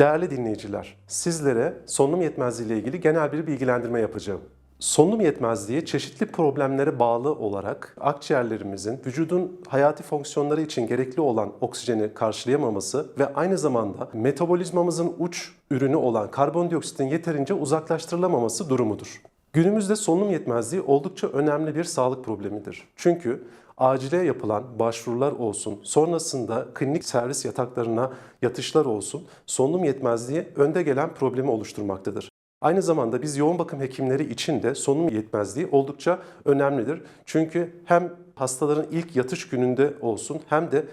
Değerli dinleyiciler, sizlere solunum yetmezliği ile ilgili genel bir bilgilendirme yapacağım. Solunum yetmezliği çeşitli problemlere bağlı olarak akciğerlerimizin vücudun hayati fonksiyonları için gerekli olan oksijeni karşılayamaması ve aynı zamanda metabolizmamızın uç ürünü olan karbondioksitin yeterince uzaklaştırılamaması durumudur. Günümüzde solunum yetmezliği oldukça önemli bir sağlık problemidir. Çünkü acile yapılan başvurular olsun, sonrasında klinik servis yataklarına yatışlar olsun, solunum yetmezliği önde gelen problemi oluşturmaktadır. Aynı zamanda biz yoğun bakım hekimleri için de solunum yetmezliği oldukça önemlidir. Çünkü hem hastaların ilk yatış gününde olsun hem de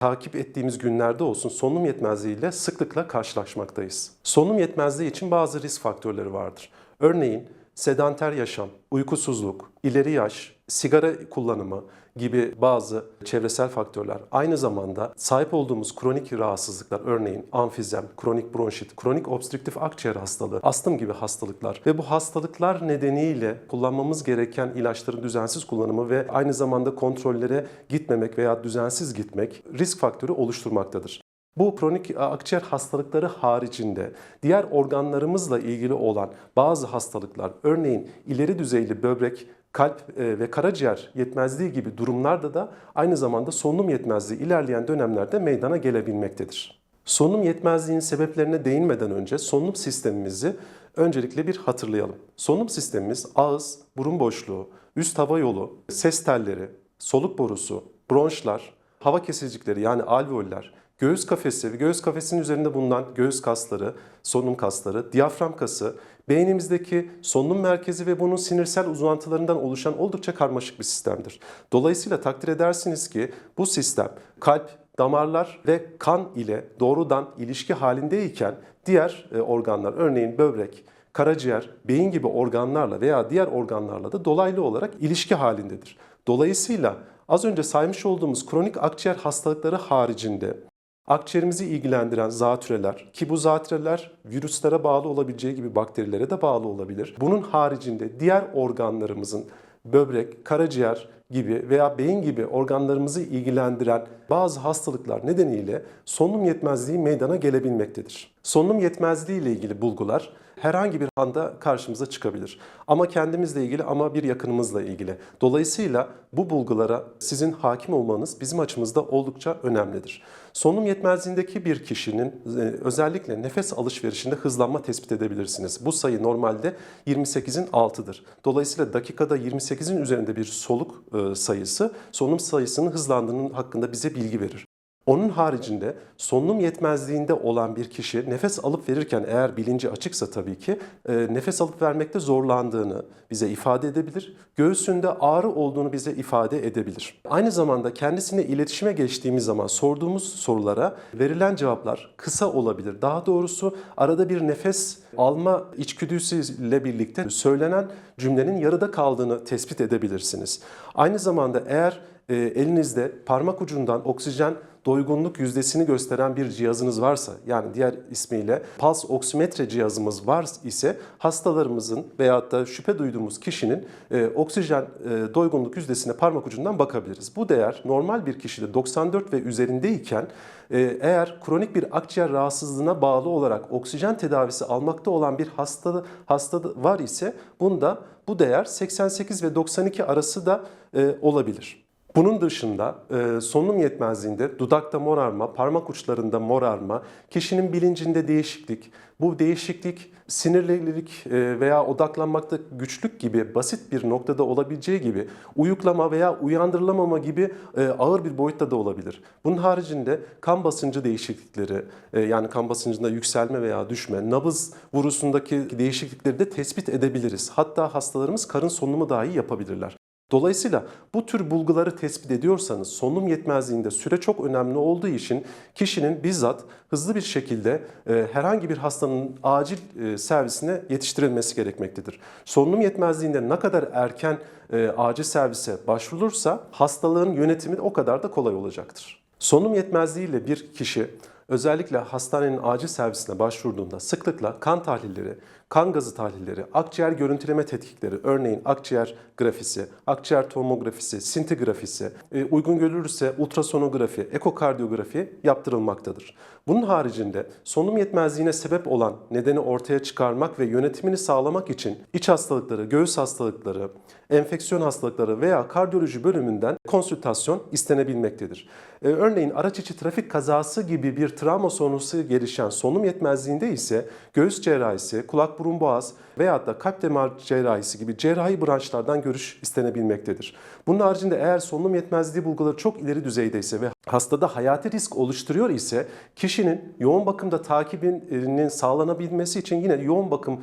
takip ettiğimiz günlerde olsun solunum yetmezliğiyle sıklıkla karşılaşmaktayız. Solunum yetmezliği için bazı risk faktörleri vardır. Örneğin sedanter yaşam, uykusuzluk, ileri yaş, sigara kullanımı gibi bazı çevresel faktörler. Aynı zamanda sahip olduğumuz kronik rahatsızlıklar örneğin amfizem, kronik bronşit, kronik obstrüktif akciğer hastalığı, astım gibi hastalıklar ve bu hastalıklar nedeniyle kullanmamız gereken ilaçların düzensiz kullanımı ve aynı zamanda kontrollere gitmemek veya düzensiz gitmek risk faktörü oluşturmaktadır. Bu kronik akciğer hastalıkları haricinde diğer organlarımızla ilgili olan bazı hastalıklar, örneğin ileri düzeyli böbrek, kalp e, ve karaciğer yetmezliği gibi durumlarda da aynı zamanda solunum yetmezliği ilerleyen dönemlerde meydana gelebilmektedir. Solunum yetmezliğinin sebeplerine değinmeden önce solunum sistemimizi öncelikle bir hatırlayalım. Solunum sistemimiz ağız, burun boşluğu, üst hava yolu, ses telleri, soluk borusu, bronşlar, hava kesicikleri yani alveoller, göğüs kafesi ve göğüs kafesinin üzerinde bulunan göğüs kasları, solunum kasları, diyafram kası, beynimizdeki solunum merkezi ve bunun sinirsel uzantılarından oluşan oldukça karmaşık bir sistemdir. Dolayısıyla takdir edersiniz ki bu sistem kalp, damarlar ve kan ile doğrudan ilişki halindeyken diğer e, organlar örneğin böbrek, karaciğer, beyin gibi organlarla veya diğer organlarla da dolaylı olarak ilişki halindedir. Dolayısıyla az önce saymış olduğumuz kronik akciğer hastalıkları haricinde akciğerimizi ilgilendiren zatüreler ki bu zatüreler virüslere bağlı olabileceği gibi bakterilere de bağlı olabilir. Bunun haricinde diğer organlarımızın böbrek, karaciğer gibi veya beyin gibi organlarımızı ilgilendiren bazı hastalıklar nedeniyle solunum yetmezliği meydana gelebilmektedir. Solunum yetmezliği ile ilgili bulgular herhangi bir anda karşımıza çıkabilir. Ama kendimizle ilgili ama bir yakınımızla ilgili. Dolayısıyla bu bulgulara sizin hakim olmanız bizim açımızda oldukça önemlidir. Solunum yetmezliğindeki bir kişinin e, özellikle nefes alışverişinde hızlanma tespit edebilirsiniz. Bu sayı normalde 28'in altıdır. Dolayısıyla dakikada 28'in üzerinde bir soluk e, sayısı solunum sayısının hızlandığının hakkında bize bilgi verir. Onun haricinde solunum yetmezliğinde olan bir kişi nefes alıp verirken eğer bilinci açıksa tabii ki e, nefes alıp vermekte zorlandığını bize ifade edebilir. Göğsünde ağrı olduğunu bize ifade edebilir. Aynı zamanda kendisine iletişime geçtiğimiz zaman sorduğumuz sorulara verilen cevaplar kısa olabilir. Daha doğrusu arada bir nefes alma içgüdüsüyle birlikte söylenen cümlenin yarıda kaldığını tespit edebilirsiniz. Aynı zamanda eğer e, elinizde parmak ucundan oksijen doygunluk yüzdesini gösteren bir cihazınız varsa yani diğer ismiyle pals oksimetre cihazımız var ise hastalarımızın veyahut da şüphe duyduğumuz kişinin e, oksijen e, doygunluk yüzdesine parmak ucundan bakabiliriz. Bu değer normal bir kişide 94 ve üzerindeyken e, eğer kronik bir akciğer rahatsızlığına bağlı olarak oksijen tedavisi almakta olan bir hasta hasta var ise bunda bu değer 88 ve 92 arası da e, olabilir. Bunun dışında e, solunum yetmezliğinde dudakta morarma, parmak uçlarında morarma, kişinin bilincinde değişiklik, bu değişiklik sinirlilik e, veya odaklanmakta güçlük gibi basit bir noktada olabileceği gibi uyuklama veya uyandırılamama gibi e, ağır bir boyutta da olabilir. Bunun haricinde kan basıncı değişiklikleri e, yani kan basıncında yükselme veya düşme, nabız vurusundaki değişiklikleri de tespit edebiliriz. Hatta hastalarımız karın solunumu dahi yapabilirler. Dolayısıyla bu tür bulguları tespit ediyorsanız solunum yetmezliğinde süre çok önemli olduğu için kişinin bizzat hızlı bir şekilde e, herhangi bir hastanın acil e, servisine yetiştirilmesi gerekmektedir. Solunum yetmezliğinde ne kadar erken e, acil servise başvurulursa hastalığın yönetimi o kadar da kolay olacaktır. Solunum yetmezliğiyle bir kişi özellikle hastanenin acil servisine başvurduğunda sıklıkla kan tahlilleri, kan gazı tahlilleri, akciğer görüntüleme tetkikleri, örneğin akciğer grafisi, akciğer tomografisi, sintigrafisi, e, uygun görülürse ultrasonografi, ekokardiyografi yaptırılmaktadır. Bunun haricinde solunum yetmezliğine sebep olan nedeni ortaya çıkarmak ve yönetimini sağlamak için iç hastalıkları, göğüs hastalıkları, enfeksiyon hastalıkları veya kardiyoloji bölümünden konsültasyon istenebilmektedir. Ee, örneğin araç içi trafik kazası gibi bir travma sonrası gelişen solunum yetmezliğinde ise göğüs cerrahisi, kulak burun boğaz veyahut da kalp damar cerrahisi gibi cerrahi branşlardan görüş istenebilmektedir. Bunun haricinde eğer solunum yetmezliği bulguları çok ileri düzeydeyse ve hastada hayati risk oluşturuyor ise kişinin yoğun bakımda takibinin sağlanabilmesi için yine yoğun bakım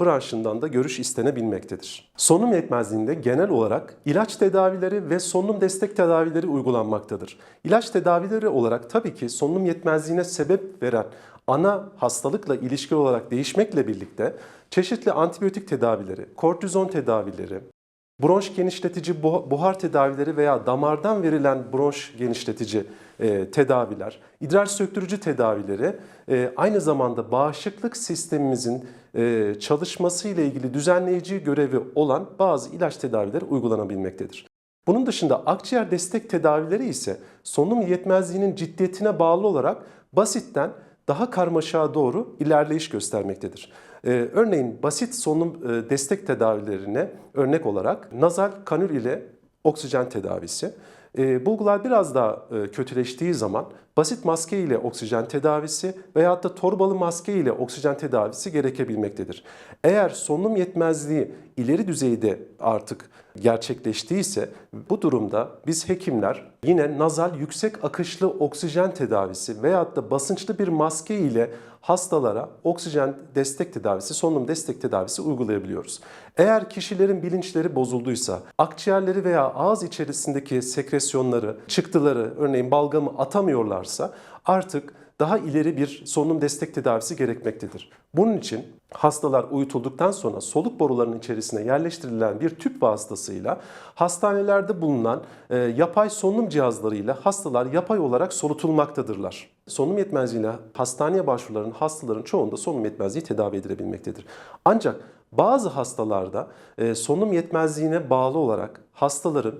branşından da görüş istenebilmektedir. Solunum yetmezliğinde genel olarak ilaç tedavileri ve solunum destek tedavileri uygulanmaktadır. İlaç tedavileri olarak tabii ki solunum yetmezliğine sebep veren ana hastalıkla ilişkili olarak değişmekle birlikte çeşitli antibiyotik tedavileri, kortizon tedavileri, bronş genişletici bu- buhar tedavileri veya damardan verilen bronş genişletici e, tedaviler, idrar söktürücü tedavileri e, aynı zamanda bağışıklık sistemimizin e, çalışması ile ilgili düzenleyici görevi olan bazı ilaç tedavileri uygulanabilmektedir. Bunun dışında akciğer destek tedavileri ise solunum yetmezliğinin ciddiyetine bağlı olarak basitten daha karmaşağa doğru ilerleyiş göstermektedir. Ee, örneğin basit solunum e, destek tedavilerine örnek olarak nazal kanül ile oksijen tedavisi. E, bulgular biraz daha e, kötüleştiği zaman basit maske ile oksijen tedavisi veyahut da torbalı maske ile oksijen tedavisi gerekebilmektedir. Eğer solunum yetmezliği ileri düzeyde artık gerçekleştiyse bu durumda biz hekimler yine nazal yüksek akışlı oksijen tedavisi veyahut da basınçlı bir maske ile hastalara oksijen destek tedavisi, solunum destek tedavisi uygulayabiliyoruz. Eğer kişilerin bilinçleri bozulduysa, akciğerleri veya ağız içerisindeki sekresyonları, çıktıları, örneğin balgamı atamıyorlarsa artık daha ileri bir solunum destek tedavisi gerekmektedir. Bunun için hastalar uyutulduktan sonra soluk borularının içerisine yerleştirilen bir tüp vasıtasıyla hastanelerde bulunan e, yapay solunum cihazlarıyla hastalar yapay olarak solutulmaktadırlar. Solunum yetmezliğiyle hastaneye başvurulan hastaların çoğunda solunum yetmezliği tedavi edilebilmektedir. Ancak bazı hastalarda e, solunum yetmezliğine bağlı olarak hastaların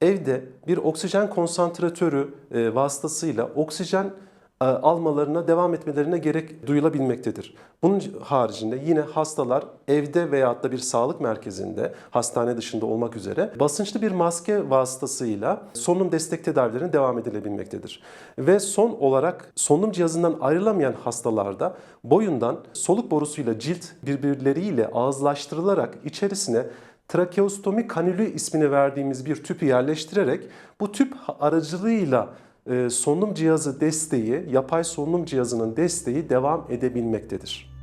evde bir oksijen konsantratörü e, vasıtasıyla oksijen almalarına devam etmelerine gerek duyulabilmektedir. Bunun haricinde yine hastalar evde veyahut da bir sağlık merkezinde hastane dışında olmak üzere basınçlı bir maske vasıtasıyla solunum destek tedavilerine devam edilebilmektedir. Ve son olarak solunum cihazından ayrılamayan hastalarda boyundan soluk borusuyla cilt birbirleriyle ağızlaştırılarak içerisine trakeostomi kanülü ismini verdiğimiz bir tüpü yerleştirerek bu tüp aracılığıyla e, solunum cihazı desteği, yapay solunum cihazının desteği devam edebilmektedir.